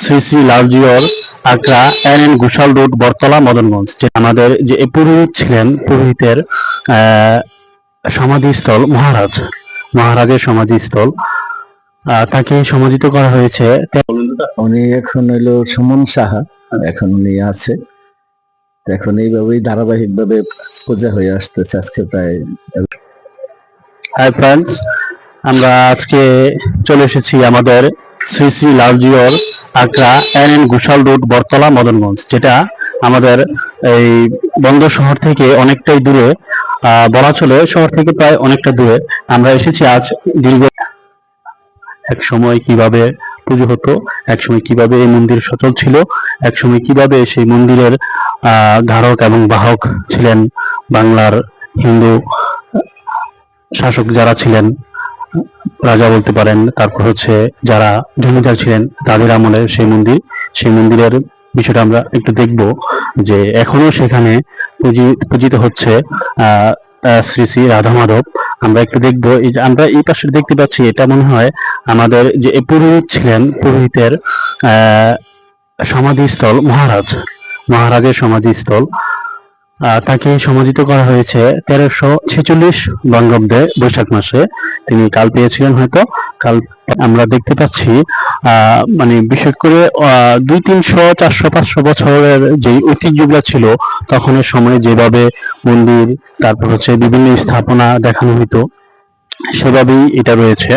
Shri Shri লালজিওর Agra N N Ghoshal road Baratala Madanganj যে আমাদের যে পুরোহিত ছিলেন পুরোহিতের সমাধিস্থল মহারাজ মহারাজের সমাধিস্থল। তাকে সমাধিত করা হয়েছে উনি এখন হইল সুমন সাহা এখন উনি আছে। এখন এইভাবেই ধারাবাহিক ভাবে পূজা হয়ে আসতেছে আজকে প্রায়। হাই ফ্রেন্ডস আমরা আজকে চলে এসেছি আমাদের Shri Shri লালজিওর Agra N N Ghoshal road Baratala Madanganj, যেটা আমাদের এই বন্দর শহর থেকে অনেকটাই দূরে বলা চলে শহর থেকে প্রায় অনেকটা দূরে। আমরা এসেছি আজ দীর্ঘ এক সময় কীভাবে পুজো হতো, এক সময় কীভাবে এই মন্দির সচল ছিল, এক সময় কীভাবে সেই মন্দিরের ধারক এবং বাহক ছিলেন বাংলার হিন্দু শাসক যারা ছিলেন। রাজা বলতে পারেন, তারপর হচ্ছে যারা জমিদার ছিলেন, তাদের আমলে সেই মন্দির, সেই মন্দিরের বিষয়টা আমরা একটু দেখব যে এখনও সেখানে পূজিত হচ্ছে শ্রী শ্রী রাধা মাধব। আমরা একটু দেখব আমরা এই পাশে দেখতে পাচ্ছি, এটা মনে হয় আমাদের যে পুরোহিত ছিলেন, পুরোহিতের, আহ, সমাধিস্থল মহারাজ, মহারাজের সমাধিস্থল। তাকে সমাধিত করা হয়েছে তেরোশো ছেচল্লিশ বঙ্গাব্দে বৈশাখ মাসে। তিনি কাল পেয়েছিলেন হয়তো। কাল আমরা দেখতে পাচ্ছি মানে বিশেষ করে দুই তিনশো, চারশো, পাঁচশো বছরের যে ঐতিহ্যগুলো ছিল, তখনের সময় যেভাবে মন্দির, তারপর হচ্ছে বিভিন্ন স্থাপনা দেখানো হতো, সেভাবেই এটা রয়েছে,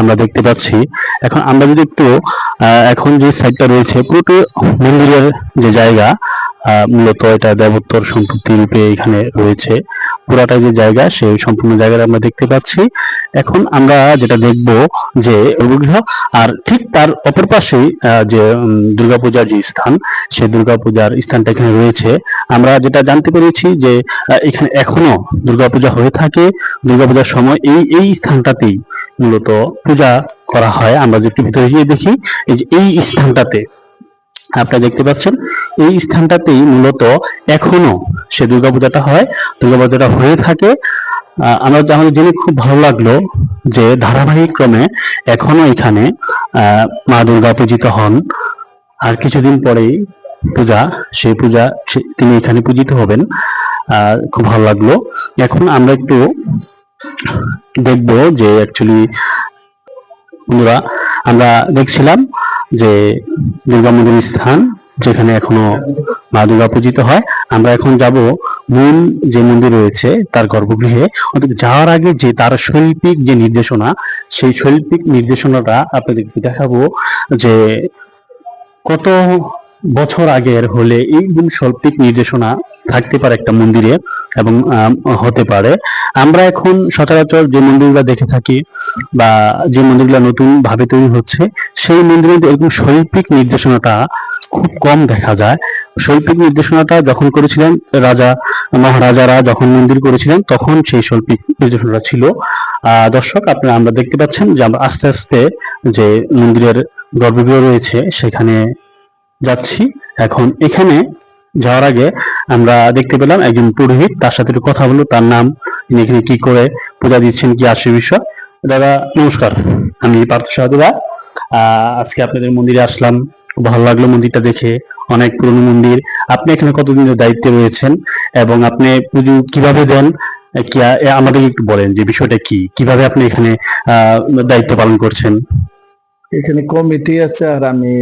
আমরা দেখতে পাচ্ছি। এখন আমরা যদি একটু এখন যে সাইডটা রয়েছে পুরোটি মন্দিরের যে জায়গা মূলত এটা দেবোত্তর সম্পত্তি রূপে এখানে রয়েছে। পুরাটা যে জায়গা, সেই সম্পূর্ণ জায়গাটা আমরা দেখতে পাচ্ছি। এখন আমরা যেটা দেখব যে ওগুলো আর ঠিক তার অপর পাশেই যে দুর্গাপূজার যে স্থান সেই দুর্গাপূজার স্থানটা এখানে রয়েছে। আমরা যেটা জানতে পেরেছি যে এখানে এখনও দুর্গাপূজা হয়ে থাকে। দুর্গাপূজার সময় এই এই স্থানটাতেই মূলত পূজা করা হয়। আমরা যদি ভিতরে গিয়ে দেখি, এই যে এই স্থানটাতে আপনারা দেখতে পাচ্ছেন এই স্থানটাতেই মূলত এখনও সে দুর্গাপূজাটা হয়। দুর্গাপূজাটা হয়ে থাকে। আমরা আমাদের জেনে খুব ভালো লাগল যে ধারাবাহিক ক্রমে এখনও এখানে মা দুর্গা পূজিত হন। আর কিছুদিন পরেই পূজা, সেই পূজা তিনি এখানে পূজিত হবেন। খুব ভালো লাগল। এখন আমরা একটু দেখব যে অ্যাকচুয়ালি বন্ধুরা, আমরা দেখছিলাম যে দুর্গা মন্দির স্থান। যেখানে এখনও মা দুর্গা পূজিত হয়। আমরা এখন যাব মূল যে মন্দির রয়েছে, তার গর্ভগৃহে। অর্থাৎ যাওয়ার আগে যে তার শৈল্পিক যে নির্দেশনা, সেই শৈল্পিক নির্দেশনাটা আপনাদেরকে দেখাবো যে কত বছর আগের হলে এই শৈল্পিক নির্দেশনা থাকতে পারে একটা মন্দিরে এবং হতে পারে। আমরা এখন সচরাচর যে মন্দিরগুলো দেখে থাকি বা যে মন্দিরগুলো নতুন ভাবে তৈরি হচ্ছে, সেই মন্দিরে এরকম শৈল্পিক নির্দেশনাটা খুব কম দেখা যায়। শৈল্পিক নির্দেশনাটা যখন করেছিলেন রাজা, মহারাজারা যখন মন্দির করেছিলেন, তখন সেই শৈল্পিক নির্দেশনাটা ছিল। দর্শক, আপনারা আমরা দেখতে পাচ্ছেন যে আমরা আস্তে আস্তে যে মন্দিরের গর্ভগৃহ রয়েছে, সেখানে যাচ্ছি। এখন এখানে যাওয়ার আগে আমরা দেখতে পেলাম একজন পুরোহিত, তার সাথে একটু কথা বলব তার নাম তিনি এখানে কি করে পূজা দিচ্ছেন, কি আসে বিষয়। দাদা, নমস্কার। আমি পার্থ সাহাদুরা আজকে আপনাদের মন্দিরে আসলাম। ভালো লাগল মন্দিরটা দেখে, অনেক পুরনো মন্দির। আপনি এখানে কতদিনের দায়িত্বে রয়েছেন এবং আপনি পুজো কীভাবে দেন? কি আমাদের একটু বলেন যে বিষয়টা কি, কীভাবে আপনি এখানে দায়িত্ব পালন করছেন? এখানে কমিটি আছে আর আমি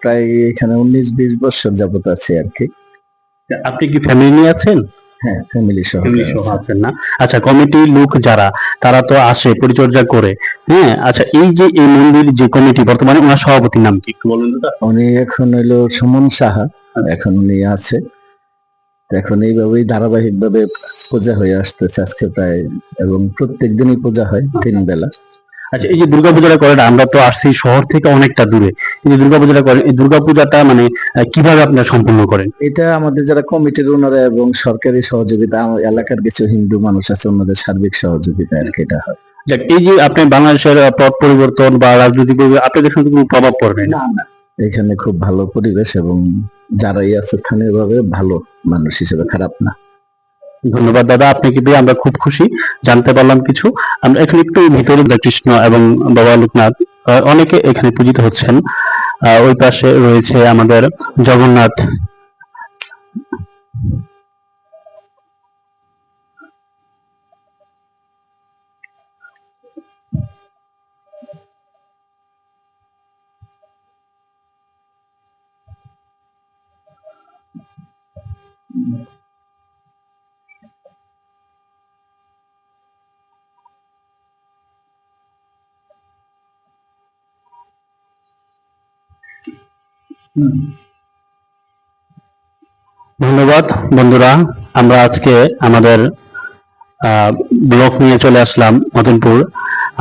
প্রায় এখানে উনিশ বিশ বছর যাবত আছি আর কি। আপনি কি ফ্যামিলি নিয়ে আছেন? হ্যাঁ ফ্যামিলি সহ ফ্যামিলি সহ আছেন না? আচ্ছা কমিটির লোক যারা তারা তো আসে পরিচর্যা করে। হ্যাঁ আচ্ছা এই যে এই মন্দির যে কমিটি বর্তমানে ওনার সভাপতির নাম কি? একটু বলুন তো উনি এখন হইল সুমন সাহা। এখন উনি আছে। এখন এইভাবেই ধারাবাহিক ভাবে পূজা হয়ে আসতেছে আজকে প্রায় এবং প্রত্যেক দিনই পূজা হয় তিন বেলা আচ্ছা এই যে দুর্গাপূজাটা করেন আমরা তো আসছি শহর থেকে অনেকটা দূরে। এই যে দুর্গাপূজাটা করেন এই দুর্গাপূজাটা মানে কীভাবে আপনারা সম্পূর্ণ করেন? এটা আমাদের যারা কমিটির ওনারা এবং সরকারি সহযোগিতা এলাকার কিছু হিন্দু মানুষ আছে ওনাদের সার্বিক সহযোগিতা আর কি এটা হয়। যাক, এই যে আপনি বাংলাদেশের পট পরিবর্তন বা রাজনৈতিক আপনাদের সঙ্গে কোনো প্রভাব পড়বে না না এখানে খুব ভালো পরিবেশ এবং যারাই আছে স্থানীয় ভাবে ভালো মানুষ হিসেবে খারাপ না। ধন্যবাদ, দাদা। আপনাকে পেয়ে আমরা খুব খুশি? জানতে পারলাম কিছু। আমরা এখানে একটু ভিতরে কৃষ্ণ এবং বাবা লোকনাথ। অনেকে এখানে পূজিত হচ্ছেন। ওই পাশে রয়েছে আমাদের জগন্নাথ। ধন্যবাদ, বন্ধুরা। আমরা আজকে আমাদের ব্লগ নিয়ে চলে আসলাম মদনপুর।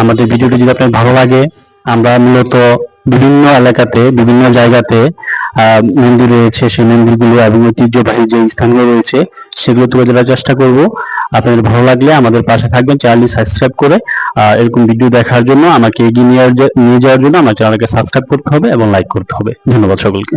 আমাদের ভিডিওটি যদি আপনার ভালো লাগে, আমরা মূলত বিভিন্ন এলাকাতে, বিভিন্ন জায়গাতে মন্দির রয়েছে। সেই মন্দিরগুলো এবং ঐতিহ্যবাহী যে স্থানগুলো রয়েছে, সেগুলো তুলে ধরার চেষ্টা করব। আপনাদের ভালো লাগলে আমাদের পাশে থাকবেন চ্যানেলটি সাবস্ক্রাইব করে এরকম ভিডিও দেখার জন্য আমাকে এগিয়ে নিয়ে যাওয়ার জন্য আমার চ্যানেলকে সাবস্ক্রাইব করতে হবে এবং লাইক করতে হবে। ধন্যবাদ সকলকে।